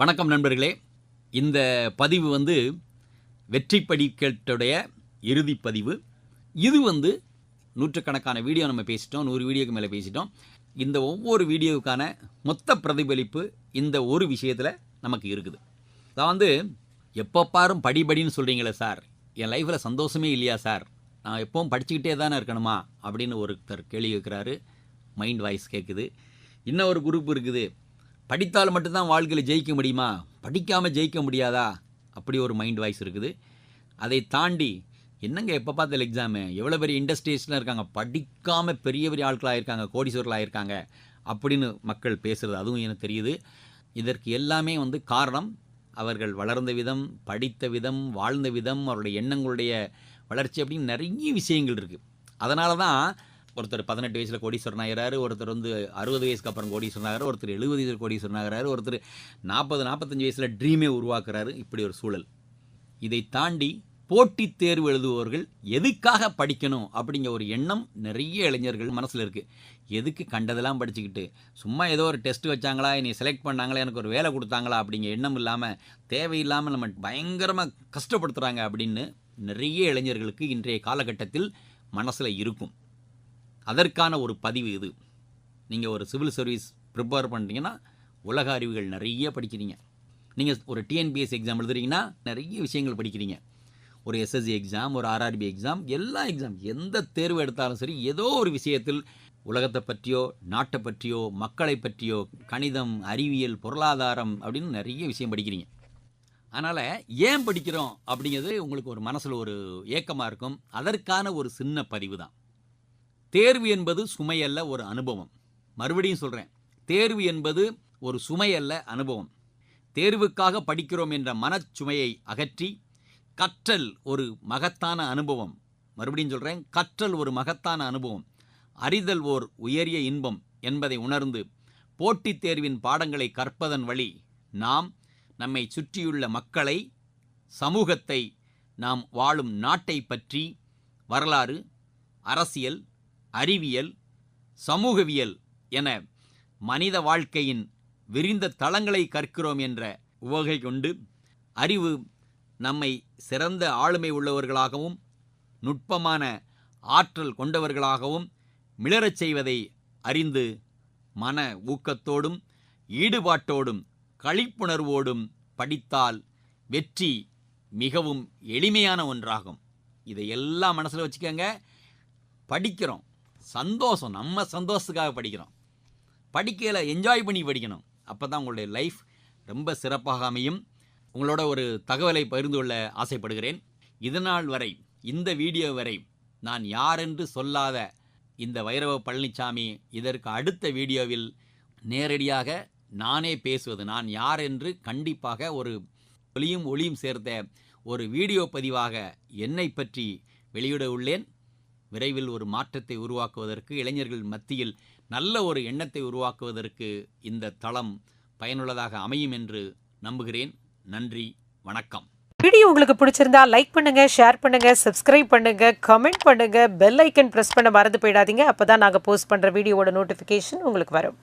வணக்கம் நண்பர்களே. இந்த பதிவு வந்து வெற்றி படிக்கட்டுடைய இறுதி பதிவு. இது வந்து நூற்றுக்கணக்கான வீடியோ நம்ம பேசிட்டோம் நூறு வீடியோக்கு மேலே பேசிட்டோம். இந்த ஒவ்வொரு வீடியோவுக்கான மொத்த பிரதிபலிப்பு இந்த ஒரு விஷயத்தில் நமக்கு இருக்குது. நான் வந்து எப்போ பாரும் படி படின்னு சொல்கிறீங்களே சார். என் லைஃப்பில் சந்தோஷமே இல்லையா சார்? நான் எப்பவும் படிச்சுக்கிட்டே தானே இருக்கணுமா? அப்படின்னு ஒருத்தர் கேள்வி கேட்குறாரு மைண்ட் வாய்ஸ் கேட்குது இன்னும் ஒரு குரூப் இருக்குது. படித்தால் மட்டும்தான் வாழ்க்கையில் ஜெயிக்க முடியுமா? படிக்காமல் ஜெயிக்க முடியாதா? அப்படி ஒரு மைண்ட் வாய்ஸ் இருக்குது. அதை தாண்டி என்னங்க எப்போ பார்த்தாலும் எக்ஸாமு எவ்வளோ பெரிய இண்டஸ்ட்ரீஸ்லாம் இருக்காங்க. படிக்காமல் பெரிய பெரிய ஆட்களாக இருக்காங்க கோடீஸ்வரர்களாக இருக்காங்க அப்படின்னு மக்கள் பேசுகிறது அதுவும் எனக்கு தெரியுது. இதற்கு எல்லாமே வந்து காரணம் அவர்கள் வளர்ந்த விதம் படித்த விதம் வாழ்ந்த விதம் அவருடைய எண்ணங்களுடைய வளர்ச்சி அப்படின்னு நிறைய விஷயங்கள் இருக்குது அதனால தான் ஒருத்தர் பதினெட்டு வயசில் கோடீஸ்வரன் ஆகிறாரு ஒருத்தர் வந்து அறுபது வயசுக்கு அப்புறம் கோடீஸ்வரன் ஆகிறார் ஒருத்தர் எழுபது வயசில் கோடீஸ்வரன் ஆகிறாரு ஒருத்தர் நாற்பது நாற்பத்தஞ்சு வயசில் ட்ரீமே உருவாக்குறாரு. இப்படி ஒரு சூழல். இதை தாண்டி போட்டித் தேர்வு எழுதுபவர்கள் எதுக்காக படிக்கணும் அப்படிங்கிற ஒரு எண்ணம் நிறைய இளைஞர்கள் மனசில் இருக்குது எதுக்கு கண்டதெல்லாம் படிச்சுக்கிட்டு சும்மா ஏதோ ஒரு டெஸ்ட் வச்சாங்களா என்னை செலக்ட் பண்ணாங்களா எனக்கு ஒரு வேலை கொடுத்தாங்களா அப்படிங்கிற எண்ணம் இல்லாமல் தேவையில்லாமல் நம்ம பயங்கரமாக கஷ்டப்படுத்துகிறாங்க அப்படின்னு நிறைய இளைஞர்களுக்கு இன்றைய காலகட்டத்தில் மனசில் இருக்கும். அதற்கான ஒரு பதிவு இது. நீங்கள் ஒரு சிவில் சர்வீஸ் ப்ரிப்பேர் பண்ணுறீங்கன்னா உலக அறிவுகள் நிறைய படிக்கிறீங்க. நீங்கள் ஒரு டிஎன்பிஎஸ் எக்ஸாம் எழுதுறீங்கன்னா நிறைய விஷயங்கள் படிக்கிறீங்க. ஒரு எஸ்எஸ்சி எக்ஸாம் ஒரு ஆர்ஆர்பி எக்ஸாம் எல்லா எக்ஸாம் எந்த தேர்வு எடுத்தாலும் சரி ஏதோ ஒரு விஷயத்தில் உலகத்தை பற்றியோ நாட்டை பற்றியோ மக்களை பற்றியோ கணிதம் அறிவியல் பொருளாதாரம் அப்படின்னு நிறைய விஷயம் படிக்கிறீங்க. அதனால் ஏன் படிக்கிறோம் அப்படிங்கிறது உங்களுக்கு ஒரு மனசில் ஒரு ஏக்கமாக இருக்கும். அதற்கான ஒரு சின்ன பதிவு தான். தேர்வு என்பது சுமையல்ல ஒரு அனுபவம். மறுபடியும் சொல்கிறேன் தேர்வு என்பது ஒரு சுமையல்ல அனுபவம். தேர்வுக்காக படிக்கிறோம் என்ற மனச்சுமையை அகற்றி கற்றல் ஒரு மகத்தான அனுபவம். மறுபடியும் சொல்கிறேன் கற்றல் ஒரு மகத்தான அனுபவம். அறிதல் ஓர் உயரிய இன்பம் என்பதை உணர்ந்து போட்டித் தேர்வின் பாடங்களை கற்பதன் வழி நாம் நம்மை சுற்றியுள்ள மக்களை சமூகத்தை நாம் வாழும் நாட்டை பற்றி வரலாறு அரசியல் அறிவியல் சமூகவியல் என மனித வாழ்க்கையின் விரிந்த தளங்களை கற்கிறோம் என்ற உவகை கொண்டு அறிவு நம்மை சிறந்த ஆளுமை உள்ளவர்களாகவும் நுட்பமான ஆற்றல் கொண்டவர்களாகவும் மிளரச் செய்வதை அறிந்து மன ஊக்கத்தோடும் ஈடுபாட்டோடும் களிப்புணர்வோடும் படித்தால் வெற்றி மிகவும் எளிமையான ஒன்றாகும். இதையெல்லாம் மனசில் வச்சுக்கோங்க. படிக்கிறோம். சந்தோஷம். நம்ம சந்தோஷத்துக்காக படிக்கிறோம். படிக்கையில் என்ஜாய் பண்ணி படிக்கணும். அப்போ தான் உங்களுடைய லைஃப் ரொம்ப சிறப்பாக அமையும். உங்களோட ஒரு தகவலை பகிர்ந்து கொள்ள ஆசைப்படுகிறேன். இதனால் வரை இந்த வீடியோ வரை நான் யாரென்று சொல்லாத இந்த வைரவ பழனிசாமி இதற்கு அடுத்த வீடியோவில் நேரடியாக நானே பேசுவது நான் யார் என்று கண்டிப்பாக ஒரு ஒளியும் ஒளியும் சேர்த்த ஒரு வீடியோ பதிவாக என்னை பற்றி வெளியிட உள்ளேன். விரைவில் ஒரு மாற்றத்தை உருவாக்குவதற்கு இளைஞர்கள் மத்தியில் நல்ல ஒரு எண்ணத்தை உருவாக்குவதற்கு இந்த தளம் பயனுள்ளதாக அமையும் என்று நம்புகிறேன். நன்றி வணக்கம். வீடியோ உங்களுக்கு பிடிச்சிருந்தா லைக் பண்ணுங்க ஷேர் பண்ணுங்க சப்ஸ்கிரைப் பண்ணுங்க கமெண்ட் பண்ணுங்க பெல் ஐக்கன் பிரஸ் பண்ண மறந்து போயிடாதீங்க. அப்பதான் நாங்கள் போஸ்ட் பண்ற வீடியோவோட நோட்டிஃபிகேஷன் உங்களுக்கு வரும்.